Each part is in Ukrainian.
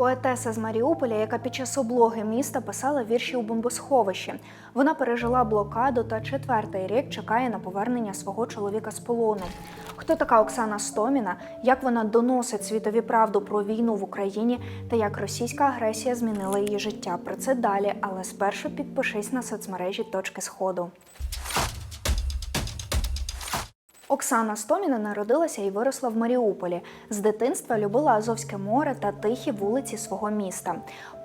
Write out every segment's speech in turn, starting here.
Поетеса з Маріуполя, яка під час облоги міста писала вірші у бомбосховищі. Вона пережила блокаду та четвертий рік чекає на повернення свого чоловіка з полону. Хто така Оксана Стоміна, як вона доносить світові правду про війну в Україні та як російська агресія змінила її життя? Про це далі, але спершу підпишись на соцмережі Точки Сходу. Оксана Стоміна народилася і виросла в Маріуполі. З дитинства любила Азовське море та тихі вулиці свого міста.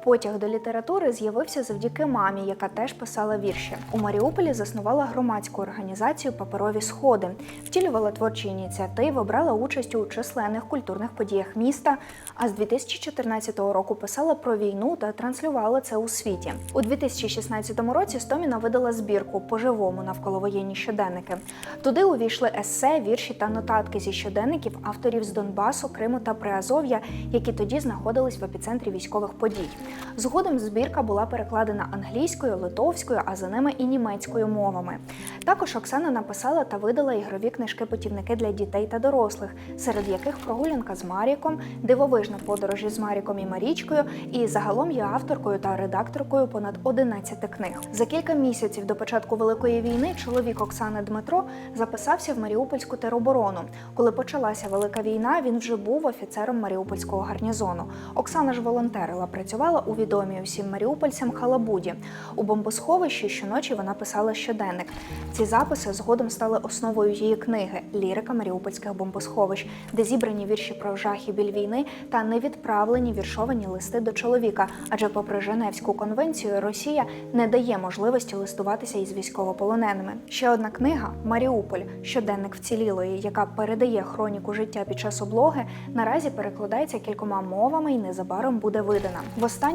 Потяг до літератури з'явився завдяки мамі, яка теж писала вірші. У Маріуполі заснувала громадську організацію Паперові сходи, втілювала творчі ініціативи, брала участь у численних культурних подіях міста. А з 2014 року писала про війну та транслювала це у світі. У 2016 році Стоміна видала збірку по-живому навколовоєнні щоденники. Туди увійшли есе, вірші та нотатки зі щоденників авторів з Донбасу, Криму та Приазов'я, які тоді знаходились в епіцентрі військових подій. Згодом збірка була перекладена англійською, литовською, а за ними і німецькою мовами. Також Оксана написала та видала ігрові книжки-путівники для дітей та дорослих, серед яких прогулянка з Маріком, дивовижна подорожі з Маріком і Марічкою, і загалом є авторкою та редакторкою понад 11 книг. За кілька місяців до початку великої війни чоловік Оксани Дмитро записався в Маріупольську тероборону. Коли почалася велика війна, він вже був офіцером Маріупольського гарнізону. Оксана ж волонтерила, працювала у відомій усім маріупольцям Халабуді. У бомбосховищі щоночі вона писала щоденник. Ці записи згодом стали основою її книги Лірика маріупольських бомбосховищ, де зібрані вірші про жах і біль війни та невідправлені віршовані листи до чоловіка. Адже, попри Женевську конвенцію, Росія не дає можливості листуватися із військовополоненими. Ще одна книга Маріуполь, щоденник вцілілої, яка передає хроніку життя під час облоги, наразі перекладається кількома мовами і незабаром буде видана.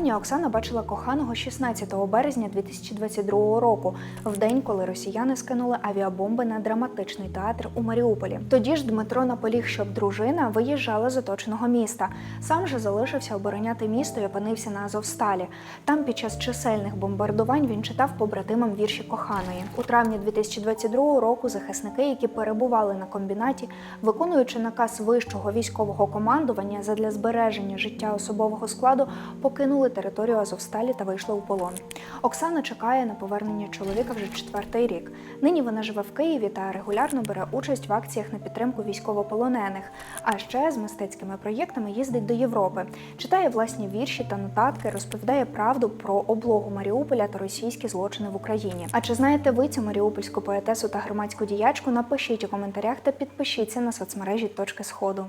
Востаннє Оксана бачила коханого 16 березня 2022 року, в день, коли росіяни скинули авіабомби на драматичний театр у Маріуполі. Тоді ж Дмитро наполіг, щоб дружина виїжджала з оточеного міста. Сам же залишився обороняти місто і опинився на Азовсталі. Там під час чисельних бомбардувань він читав побратимам вірші коханої. У травні 2022 року захисники, які перебували на комбінаті, виконуючи наказ вищого військового командування задля збереження життя особового складу, покинули територію Азовсталі та вийшли у полон. Оксана чекає на повернення чоловіка вже четвертий рік. Нині вона живе в Києві та регулярно бере участь в акціях на підтримку військовополонених. А ще з мистецькими проєктами їздить до Європи, читає власні вірші та нотатки, розповідає правду про облогу Маріуполя та російські злочини в Україні. А чи знаєте ви цю маріупольську поетесу та громадську діячку? Напишіть у коментарях та підпишіться на соцмережі Точки Сходу.